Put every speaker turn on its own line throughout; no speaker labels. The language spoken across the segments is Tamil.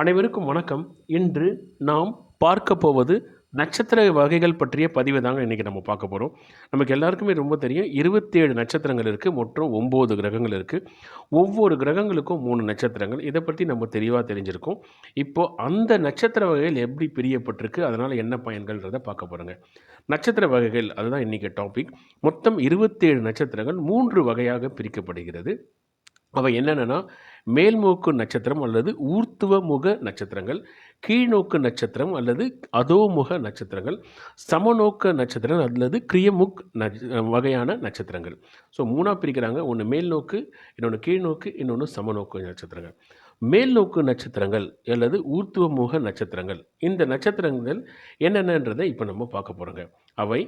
அனைவருக்கும் வணக்கம். இன்று நாம் பார்க்க போவது நட்சத்திர வகைகள் பற்றிய பதிவை தாங்க இன்றைக்கி நம்ம பார்க்க போகிறோம் நமக்கு எல்லாருக்குமே ரொம்ப தெரியும். இருபத்தேழு நட்சத்திரங்கள் இருக்குது மற்றும் ஒம்பது கிரகங்கள் இருக்குது ஒவ்வொரு கிரகங்களுக்கும் மூணு நட்சத்திரங்கள். இதை பற்றி நம்ம தெளிவாக தெரிஞ்சிருக்கோம். இப்போது அந்த நட்சத்திர வகைகள் எப்படி பிரியப்பட்டிருக்கு? அதனால் என்ன பயன்கள்ன்றதை பார்க்க போகிறோங்க நட்சத்திர வகைகள் அதுதான் இன்றைக்கி டாபிக் மொத்தம் இருபத்தேழு நட்சத்திரங்கள் மூன்று வகையாக பிரிக்கப்படுகிறது. அவை என்னென்னா மேல்மோக்கு நட்சத்திரம் அல்லது ஊர்த்துவ முக நட்சத்திரங்கள் கீழ்நோக்கு நட்சத்திரம் அல்லது அதோமுக நட்சத்திரங்கள் சமநோக்க நட்சத்திரம் அல்லது கிரியமுக் நட்ச வகையான நட்சத்திரங்கள். ஸோ மூணாக பிரிக்கிறாங்க. ஒன்று மேல்நோக்கு இன்னொன்று கீழ்நோக்கு இன்னொன்று சமநோக்கு நட்சத்திரங்கள். மேல்நோக்கு நட்சத்திரங்கள் அல்லது ஊர்த்துவமுக நட்சத்திரங்கள். இந்த நட்சத்திரங்கள் என்னென்னன்றதை இப்போ நம்ம பார்க்க போகிறோங்க அவை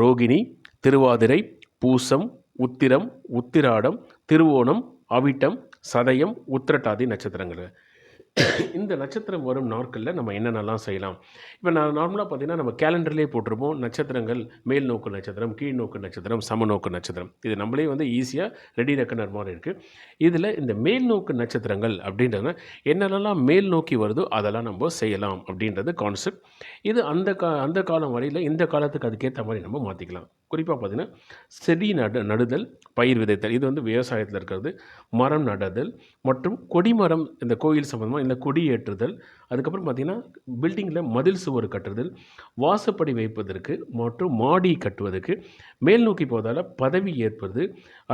ரோகிணி திருவாதிரை பூசம் உத்திரம் உத்திராடம் திருவோணம் அவிட்டம் சதயம் உத்திரட்டாதி நட்சத்திரங்கள். இந்த நட்சத்திரம் வரும் நாட்களில் நம்ம என்னென்னலாம் செய்யலாம்? இப்போ நான் நார்மலாக பார்த்தீங்கன்னா நம்ம கேலண்டர்லேயே போட்டிருப்போம். நட்சத்திரங்கள் மேல் நோக்கு நட்சத்திரம் கீழ் நோக்கு நட்சத்திரம் சமநோக்கு நட்சத்திரம். இது நம்மளே வந்து ஈஸியாக ரெடி ரெக்கனர் மாதிரி இருக்குது இதில் இந்த மேல் நோக்கு நட்சத்திரங்கள் அப்படின்றத என்னென்னலாம் மேல் நோக்கி வருதோ அதெல்லாம் நம்ம செய்யலாம் அப்படின்றது கான்செப்ட் இது அந்த கா அந்த காலம் வரையில் இந்த காலத்துக்கு அதுக்கேற்ற மாதிரி நம்ம மாற்றிக்கலாம் குறிப்பாக பார்த்தீங்கன்னா செடி நடு நடுதல் பயிர் விதைத்தல் இது வந்து விவசாயத்தில் இருக்கிறது. மரம் நடுதல் மற்றும் கொடிமரம் இந்த கோயில் சம்மந்தமாக இந்த கொடி ஏற்றுதல். அதுக்கப்புறம் பார்த்திங்கன்னா பில்டிங்கில் மதில் சுவர் கட்டுதல் வாசப்படி வைப்பதற்கு மற்றும் மாடி கட்டுவதற்கு மேல் நோக்கி போவதால் பதவி ஏற்பது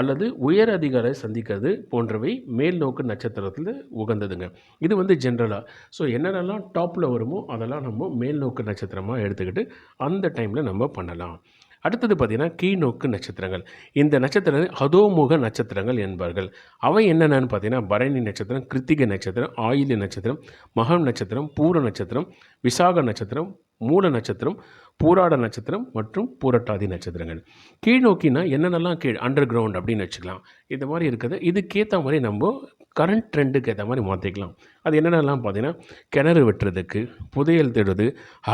அல்லது உயர் அதிகாரை சந்திக்கிறது போன்றவை மேல் நோக்கு நட்சத்திரத்தில் உகந்ததுங்க. இது வந்து ஜென்ரலாக ஸோ என்னென்னலாம் டாப்பில் வருமோ அதெல்லாம் நம்ம மேல் நோக்கு நட்சத்திரமாக எடுத்துக்கிட்டு அந்த டைமில் நம்ம பண்ணலாம். அடுத்தது பார்த்திங்கன்னா கீழ்நோக்கு நட்சத்திரங்கள். இந்த நட்சத்திரங்கள் அதோமுக நட்சத்திரங்கள் என்பார்கள். அவை என்னென்னு பார்த்தீங்கன்னா பரணி நட்சத்திரம் கிருத்திகை நட்சத்திரம் ஆயில்ய நட்சத்திரம் மகம் நட்சத்திரம் பூர நட்சத்திரம் விசாக நட்சத்திரம் மூல நட்சத்திரம் பூராட நட்சத்திரம் மற்றும் பூரட்டாதி நட்சத்திரங்கள். கீழ் நோக்கினா என்னென்னலாம் கீழ் அண்டர் கிரவுண்ட் அப்படின்னு வச்சுக்கலாம். இந்த மாதிரி இருக்குது இதுக்கேற்ற மாதிரி நம்ம கரண்ட் ட்ரெண்டுக்கு ஏற்ற மாதிரி மாற்றிக்கலாம் அது என்னென்னலாம் பார்த்தீங்கன்னா கிணறு வெட்டுறதுக்கு புதையல் தேடுறது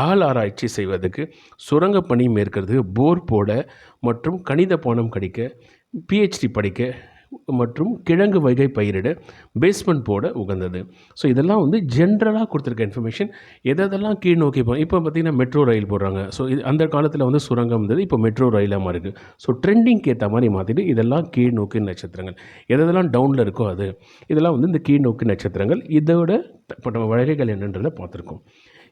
ஆள் ஆராய்ச்சி செய்வதற்கு சுரங்க பணி மேற்கிறது போர் போட மற்றும் கணித பானம் கடிக்க பிஹெச்டி படிக்க மற்றும் கிழங்கு வகை பயிரிட பேஸ்மெண்ட் போட உகந்தது. ஸோ இதெல்லாம் வந்து ஜென்ரலாக கொடுத்துருக்க இன்ஃபர்மேஷன் எதெல்லாம் கீழ் நோக்கி இப்போ பார்த்திங்கன்னா மெட்ரோ ரயில் போடுறாங்க. ஸோ இது அந்த காலத்தில் வந்து சுரங்கம் இருந்தது. இப்போ மெட்ரோ ரயிலாக மாதிரி இருக்குது ஸோ ட்ரெண்டிங்க்கு ஏற்ற மாதிரி மாற்றிட்டு இதெல்லாம் கீழ் நோக்கி நட்சத்திரங்கள். எதெல்லாம் டவுனில் இருக்கோ அது. இதெல்லாம் வந்து இந்த கீழ் நோக்கி நட்சத்திரங்கள். இதோட பட்ட என்னன்றதை பார்த்துருக்கோம்.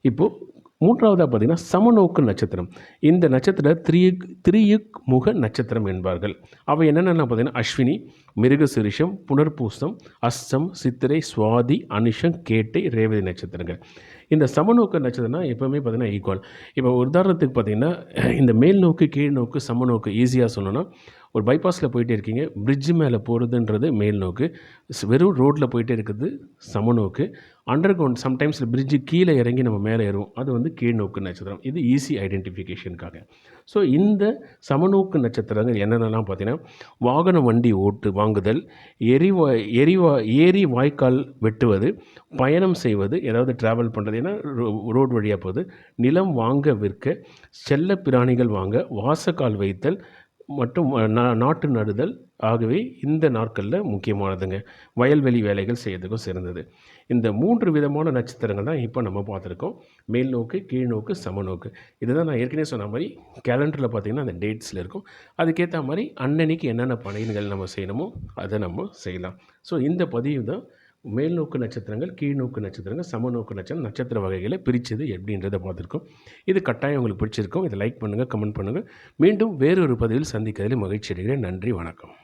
இப்போது மூன்றாவதாக பார்த்திங்கன்னா சமநோக்கு நட்சத்திரம். இந்த நட்சத்திரம் திரியுக் திரியுக் முக நட்சத்திரம் என்பார்கள். அவை என்னென்ன பார்த்திங்கன்னா அஸ்வினி மிருகசிரிஷம் புனர்பூசம் அஸ்தம் சித்திரை சுவாதி அனுஷம் கேட்டை ரேவதி நட்சத்திரங்கள். இந்த சமநோக்கு நட்சத்திரம்னா எப்போவுமே பார்த்திங்கன்னா ஈக்குவல் இப்போ உதாரணத்துக்கு பார்த்திங்கன்னா இந்த மேல் நோக்கு கீழ் நோக்கு சமநோக்கு ஈஸியாக சொல்லணும்னா ஒரு பைபாஸில் போயிட்டே இருக்கீங்க. பிரிட்ஜு மேலே போகிறதுன்றது மேல் நோக்கு. வெறும் ரோட்டில் போயிட்டே இருக்கிறது சமநோக்கு அண்டர் கிரவுண்ட் சம்டைம்ஸ் பிரிட்ஜு கீழே இறங்கி நம்ம மேலே ஏறுவோம். அது வந்து கீழ் நோக்கு நட்சத்திரம். இது ஈஸி ஐடென்டிஃபிகேஷனுக்காக ஸோ இந்த சமநோக்கு நட்சத்திரங்கள் என்னென்னலாம் பார்த்தீங்கன்னா வாகன வண்டி ஓட்டு வாங்குதல் எரிவா எரிவா ஏரி வாய்க்கால் வெட்டுவது பயணம் செய்வது ஏதாவது ட்ராவல் பண்ணுறது ஏன்னா ரோடு வழியாக போகுது. நிலம் வாங்க விற்க செல்ல பிராணிகள் வாங்க வாசக்கால் வைத்தல் மற்றும் நாட்டு நடுதல். ஆகவே இந்த நாட்களில் முக்கியமானதுங்க. வயல்வெளி வேலைகள் செய்யறதுக்கும் சிறந்தது. இந்த மூன்று விதமான நட்சத்திரங்கள் தான் இப்போ நம்ம பார்த்துருக்கோம். மேல் நோக்கு கீழ் நோக்கு சமநோக்கு இதுதான் நான் ஏற்கனவே சொன்ன மாதிரி கேலண்டரில் பார்த்திங்கன்னா அந்த டேட்ஸில் இருக்கும். அதுக்கேற்ற மாதிரி அன்னன்னைக்கு என்னென்ன பணிகள் நம்ம செய்யணுமோ அதை நம்ம செய்யலாம். ஸோ இந்த பதிவு தான் மேல் நோக்கு நட்சத்திரங்கள் கீழ் நோக்கு நட்சத்திரங்கள் சமநோக்கு நட்சத்திரம் நட்சத்திர வகைகளை பிரித்தது எப்படின்றத பார்த்துருக்கோம். இது கட்டாயம் உங்களுக்கு பிடிச்சிருக்கும். இதை லைக் பண்ணுங்கள் கமெண்ட் பண்ணுங்கள் மீண்டும் வேறொரு பதிவில் சந்திக்கிறதுல மகிழ்ச்சி அடைகிறேன். நன்றி வணக்கம்.